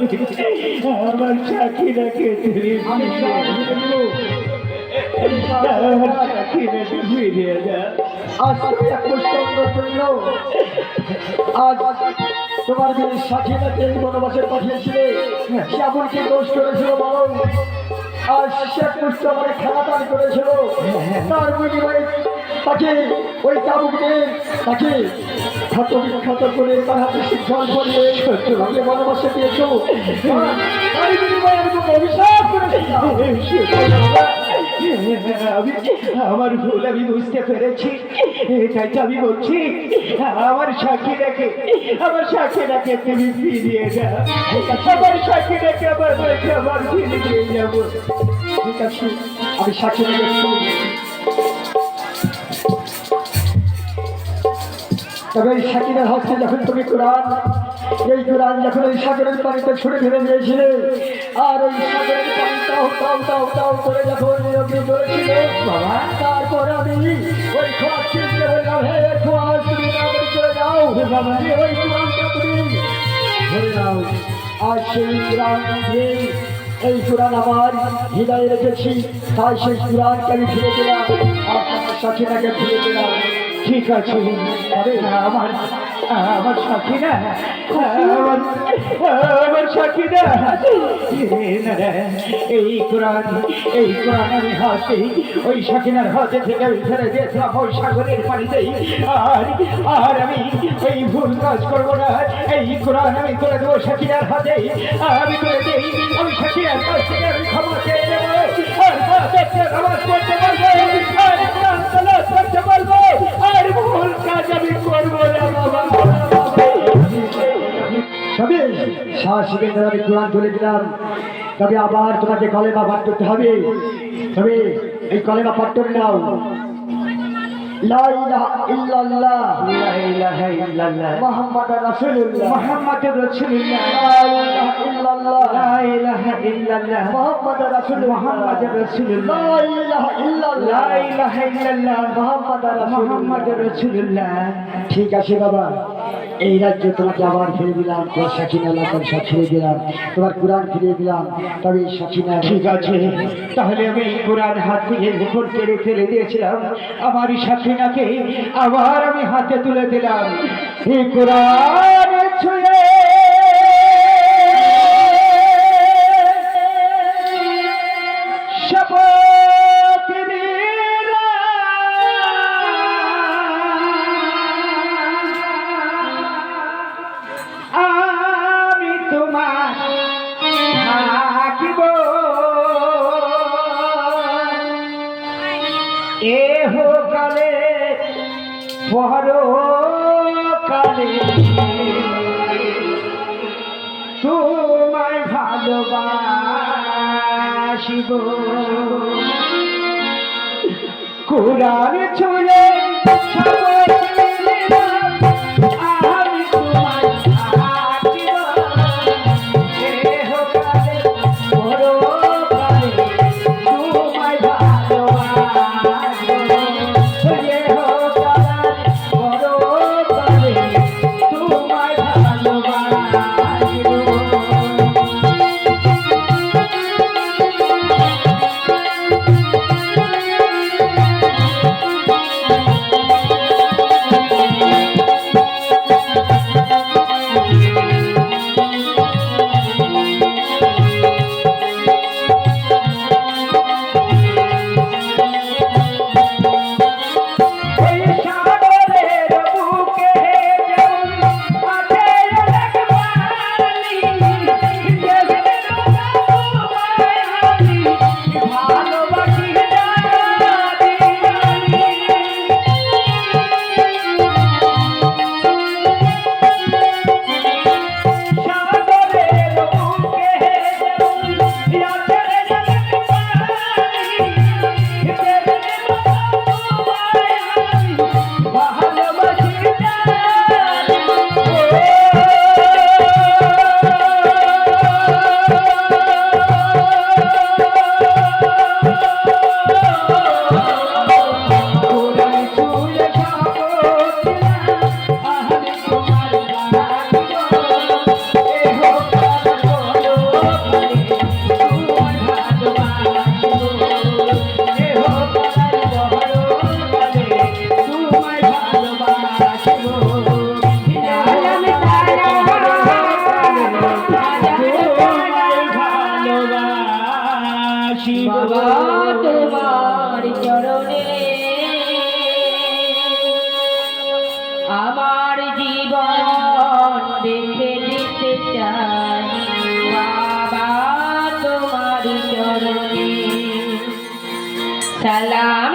আমার চন্দ্র আজ তোমার যে সাথীটাকে বনবাসে পাঠিয়েছিলে সে করেছিল বলো আজ সে পুষ্ট আমার খেলাদান করেছিল তার বিনিময়ে তাকে ওই চাবুককে তাকে আমার ভুল আমি বুঝতে পেরেছি। তাই তো আমি বলছি। আমার সাক্ষী রেখে, আমার সাক্ষী রেখে তুমি ফিরিয়ে দাও। আমার সাক্ষী রেখে আমার আমার ফিরিয়ে যাব। ঠিক আছে, আমি সাক্ষী রেখেছি তবে এই সাকিরের হস্তে যখন তুমি কোরআন, এই কোরআন যখন ওই সাগরের পানিতে ছুড়ে ফেলে দিয়েছিলে, আর ওই সাগরের দিয়ে, এই কোরআন আমার হৃদয়ে রেখেছি, তাই সেই কোরআনকে আমি ফিরে দিলাম আপনার সাথীটাকে ফিরে দিলাম ঠিক আছে আরে আমার আমার সাথী না আমার আমার সাথী না রে, এই কোরআন এই কোরআন আমি হাতে ওই সাকিনার হাতে থেকে আমি ফেলে দিয়েছিলাম ওই সাগরের পানিতেই আর আর আমি এই ভুল কাজ করব না এই কোরআন আমি তুলে দেবো সাকিনার হাতে আমি তুলে দিই দ্বারা আমি কোরআন তুলে দিলাম। তবে আবার তোমাকে কলেমা পাঠ করতে হবে। তবে এই কলেমা পাঠ করে নাও। ঠিক আছে বাবা। এই রাজ্য তোমাকে আবার ফিরে দিলাম। তোমার সাকিনা লাগাম সব ছেড়ে দিলাম। তোমার কোরআন ফিরে দিলাম। তবে সাকিনা ঠিক আছে, তাহলে আমি কোরআন হাত থেকে মুখর কেড়ে ফেলে দিয়েছিলাম আমার সাকিনাকে আবার আমি হাতে তুলে দিলাম। এই কোরআন! পর তোমায় ভালোবাসিব। কোরআন ছুঁয়ে শপথ আমার জীবন দেখে দিতে চাই। বাবা তোমার চরণে সালাম